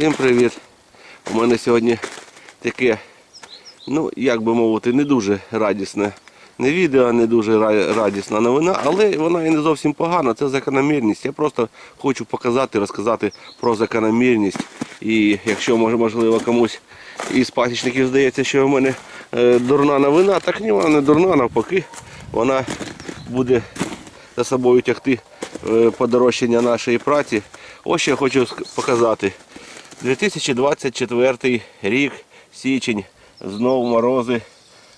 Всім привіт! У мене сьогодні таке, ну як би мовити, не дуже радісне не відео, не дуже радісна новина, але вона і не зовсім погана. Це закономірність. Я просто хочу показати, розказати про закономірність. І якщо можливо комусь із пасічників здається, що в мене е, дурна новина, так ні, вона не дурна, навпаки, вона буде за собою тягти е, подорожчання нашої праці. Ось що я хочу показати. 2024 рік, січень, знову морози,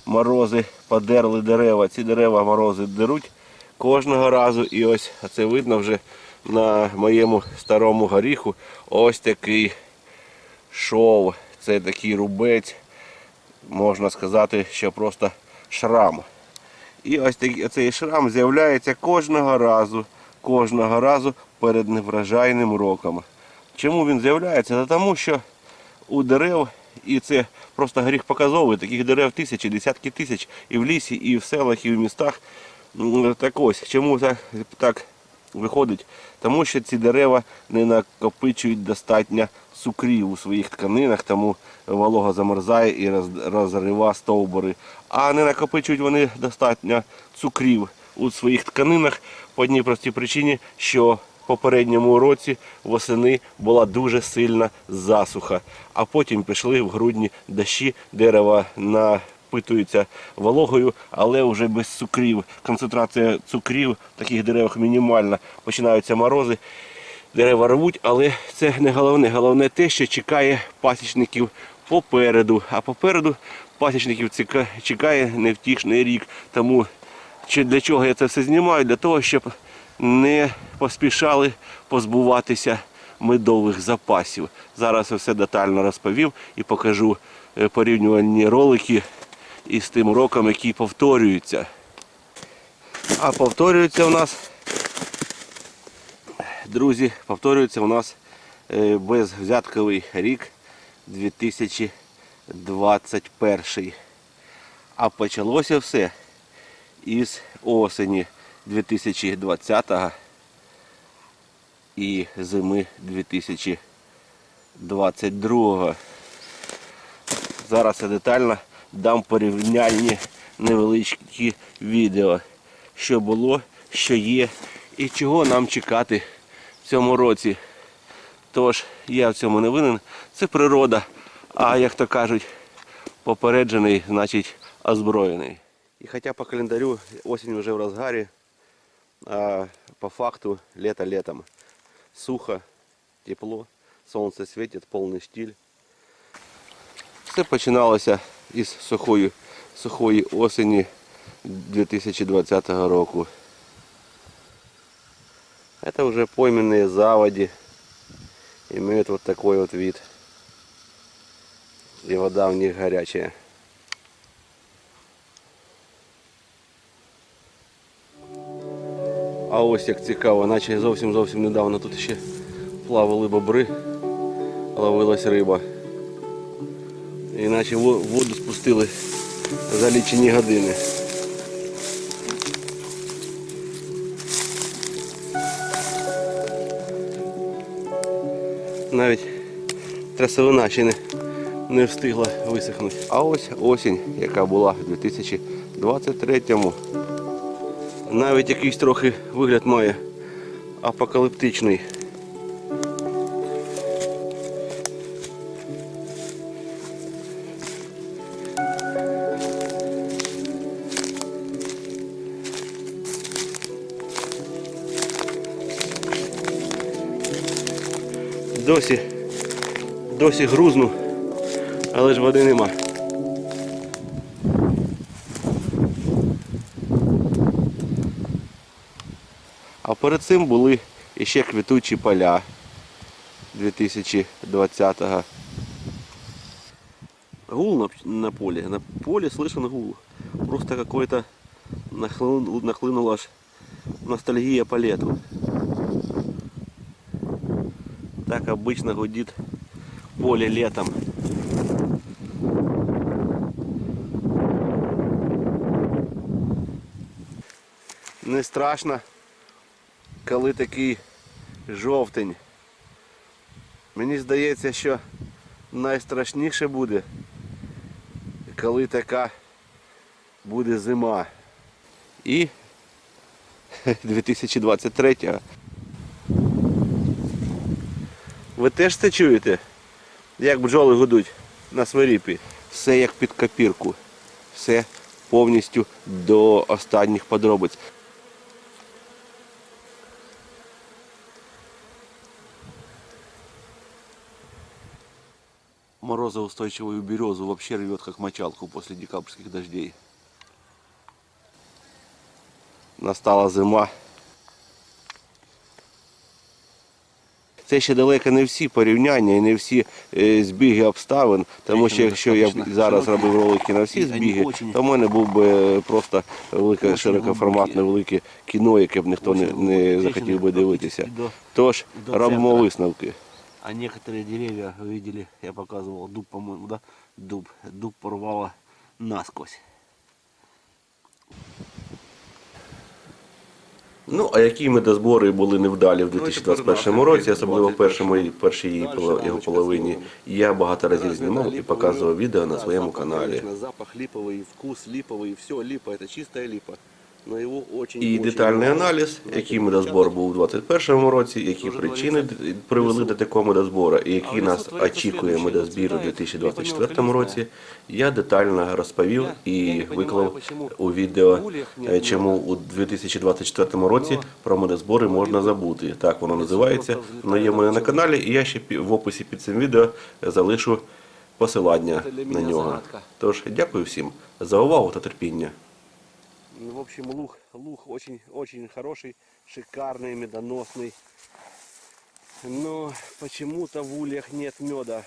морози подерли дерева. Ці дерева морози деруть кожного разу. І ось це видно вже на моєму старому горіху. Ось такий шов. Це такий рубець. Можна сказати, що просто шрам. І ось такий цей шрам з'являється кожного разу, кожного разу перед неврожайним роком. Чому він з'являється? Та тому що у дерев, і це просто гріх показовий, таких дерев тисячі, десятки тисяч і в лісі, і в селах, і в містах. Так ось, чому так, так виходить? Тому що ці дерева не накопичують достатньо цукрів у своїх тканинах, тому волога замерзає і роз- розрива стовбури. А не накопичують вони достатньо цукрів у своїх тканинах по одній простій причині, що попередньому році восени була дуже сильна засуха, а потім пішли в грудні дощі, дерева напитуються вологою, але вже без цукрів. Концентрація цукрів в таких деревах мінімальна. Починаються морози, дерева рвуть, але це не головне. Головне те, що чекає пасічників попереду. А попереду пасічників чекає невтішний рік. Тому для чого я це все знімаю? Для того, щоб не поспішали позбуватися медових запасів. Зараз я все детально розповів і покажу е, порівнювальні ролики із тим роком, який повторюється. А повторюється у нас, друзі, повторюється у нас е, безвзятковий рік 2021. А почалося все із осені 2020 і зими 2022. Зараз я детально дам порівняльні невеличкі відео, що було, що є і чого нам чекати в цьому році. Тож я в цьому не винен. Це природа. А як то кажуть, попереджений, значить озброєний. І хоча по календарю осінь вже в розгарі, а по факту лето летом. Сухо, тепло, сонце світить, повний штиль. Все починалося із сухої, сухої осені 2020 року. Это уже пойменные заводи имеют вот такой вот вид. И вода в них горячая. А ось як цікаво, наче зовсім зовсім недавно тут ще плавали бобри, ловилась риба. Іначе воду спустили за лічені години. Навіть трясовина ще не, не встигла висохнути. А ось осінь, яка була в 2023-му. Навіть якийсь трохи вигляд має апокаліптичний. Досі, досі грузну, але ж води нема. перед цим були іще квітучі поля 2020-го. Гул на, на поле. На поле слышен гул. Просто какой-то нахлын, нахлынула аж ностальгия по лету. Так обычно гудит поле летом. Не страшно, коли такий жовтень. Мені здається, що найстрашніше буде, коли така буде зима. І 2023. Ви теж це чуєте? Як бджоли гудуть на свиріпі? Все як під копірку. Все повністю до останніх подробиць. Морозоустойчивую березу вообще рвет как мочалку после декабрьских дождей. Настала зима. Це ще далеко не всі порівняння і не всі е, збіги обставин, тому що якщо я б зараз робив ролики на всі збіги, то в мене був би просто велике широкоформатне велике кіно, яке б ніхто не, не захотів би дивитися. Тож робимо висновки. А некоторые деревья, вы видели, я показывал, дуб, по-моему, да? Дуб. Дуб порвало насквозь. Ну, а які медозбори були невдалі в Ну, і 2021 тепер році, нахер, особливо в першому, 21-му. першій її Дальше поло- його рамочка половині. знову. Я багато разів Разве знімав это і липовый показував мед? відео на Да, своєму запах, каналі. конечно, запах липовый, вкус липовый, все липа, это чистая липа. І детальний аналіз, Ну, який медозбор був у 2021 році, які причини привели до такого медозбору, і які нас очікує медозбір у 2024 році, я детально розповів і виклав у відео, е, чому у 2024 році про медозбори можна забути. Так воно називається. Воно є в мене на каналі, і я ще в описі під цим відео залишу посилання на нього. Тож дякую всім за увагу та терпіння. Ну, В общем, лук, лук очень, очень хороший, шикарный, медоносный. Но почему-то в ульях нет меда.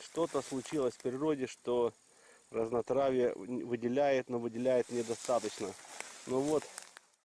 Что-то случилось в природе, что разнотравие выделяет, но выделяет недостаточно. Ну вот,